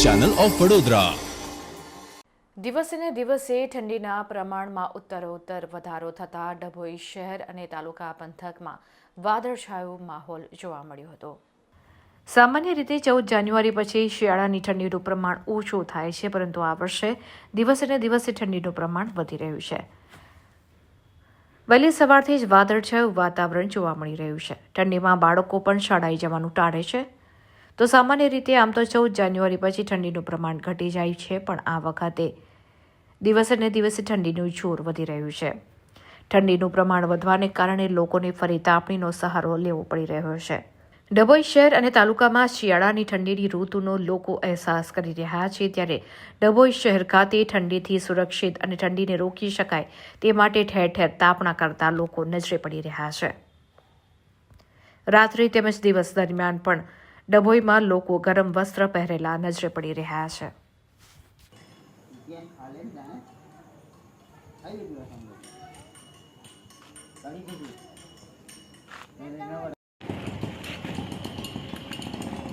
Channel of Vadodara દિવસે ને દિવસે ઠંડીના પ્રમાણમાં ઉત્તરોત્તર વધારો થતાં ડભોઈ શહેર અને તાલુકા પંથકમાં વાદળછાયો માહોલ જોવા મળ્યો હતો. સામાન્ય રીતે ચૌદ જાન્યુઆરી પછી શિયાળાની ઠંડીનું પ્રમાણ ઓછું થાય છે, પરંતુ આ વર્ષે દિવસે ને દિવસે ઠંડીનું પ્રમાણ વધી રહ્યું છે. વહેલી સવારથી જ વાદળછાયું વાતાવરણ જોવા મળી રહ્યું છે. ઠંડીમાં બાળકો પણ શાળાએ જવાનું ટાળે છે. તો સામાન્ય રીતે આમ તો ચૌદ જાન્યુઆરી પછી ઠંડીનું પ્રમાણ ઘટી જાય છે, પણ આ વખતે દિવસે ને દિવસે ઠંડીનું જોર વધી રહ્યું છે. ઠંડીનું પ્રમાણ વધવાને કારણે લોકોને ફરી તાપણીનો સહારો લેવો પડી રહ્યો છે. ડભોઈ શહેર અને તાલુકામાં શિયાળાની ઠંડીની ઋતુનો લોકો અહેસાસ કરી રહ્યા છે, ત્યારે ડભોઈ શહેર ખાતે ઠંડીથી સુરક્ષિત અને ઠંડીને રોકી શકાય તે માટે ઠેર ઠેર તાપણા કરતા લોકો નજરે પડી રહ્યા છે. રાત્રિ તેમજ દિવસ દરમિયાન પણ ડભોઈમાં લોકો ગરમ વસ્ત્ર પહેરેલા નજરે પડી રહ્યા છે. ગેમ હાલે ને જાણે આવી ગયું સમજો કરી દીધું એને ન વળે.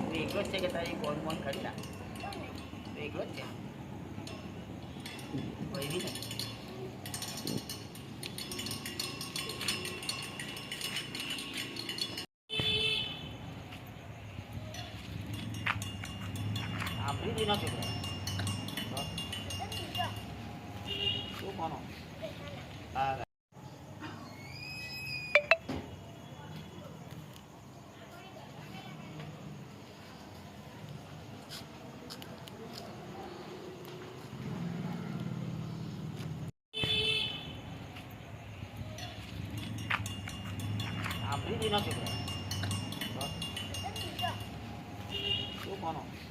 તું એકલો જ છે કે તારી ફોન ફોન કરી ના તું એકલો જ છે કોઈ બી નહીં સાંભળી જ ન છોકરા શું